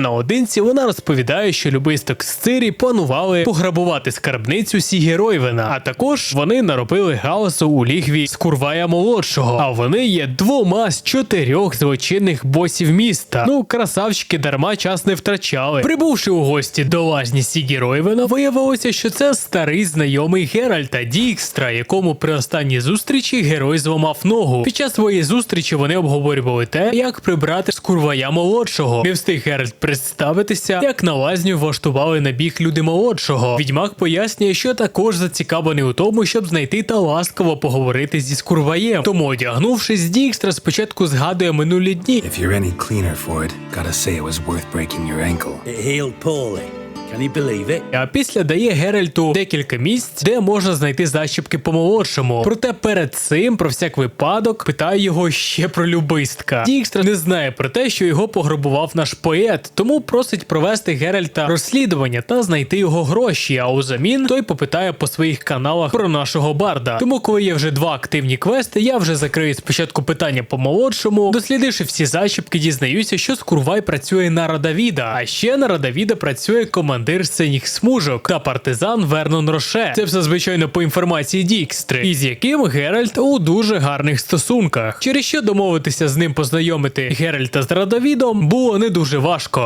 Наодинці вона розповідає, що любисток з Цирі планували пограбувати скарбницю Сігеройвена, а також вони наробили гаосу у лігві Скурвая молодшого. А вони є двома з чотирьох злочинних босів міста. Ну, красавчики дарма час не втрачали. Прибувши у гості до лазні Сігеройвена, виявилося, що це старий знайомий Геральта Дікстра, якому при останній зустрічі герой зламав ногу. Під час своєї зустрічі вони обговорювали те, як прибрати Скурвая молодшого. Не встиг Геральт представитися, як на лазню влаштували набіг люди молодшого. Відьмак пояснює, що також зацікавлений у тому, щоб знайти та ласково поговорити зі Скурваєм. Тому, одягнувшись, Дікстра спочатку згадує минулі дні. If you're any cleaner for gotta say it was worth breaking your ankle. It healed poorly. Can you believe it? А після дає Геральту декілька місць, де можна знайти защіпки по молодшому. Проте перед цим, про всяк випадок, питає його ще про любистка. Дікстра не знає про те, що його пограбував наш поет, тому просить провести Геральта розслідування та знайти його гроші. А узамін той попитає по своїх каналах про нашого барда. Тому, коли є вже два активні квести, я вже закрию спочатку питання по молодшому. Дослідивши всі защіпки, дізнаюся, що Скурвай працює на Радавіда. А ще на Радавіда працює командир синіх смужок та партизан Вернон Роше. Це все звичайно по інформації Дікстри, із яким Геральт у дуже гарних стосунках. Через що домовитися з ним познайомити Геральта з Радавідом було не дуже важко.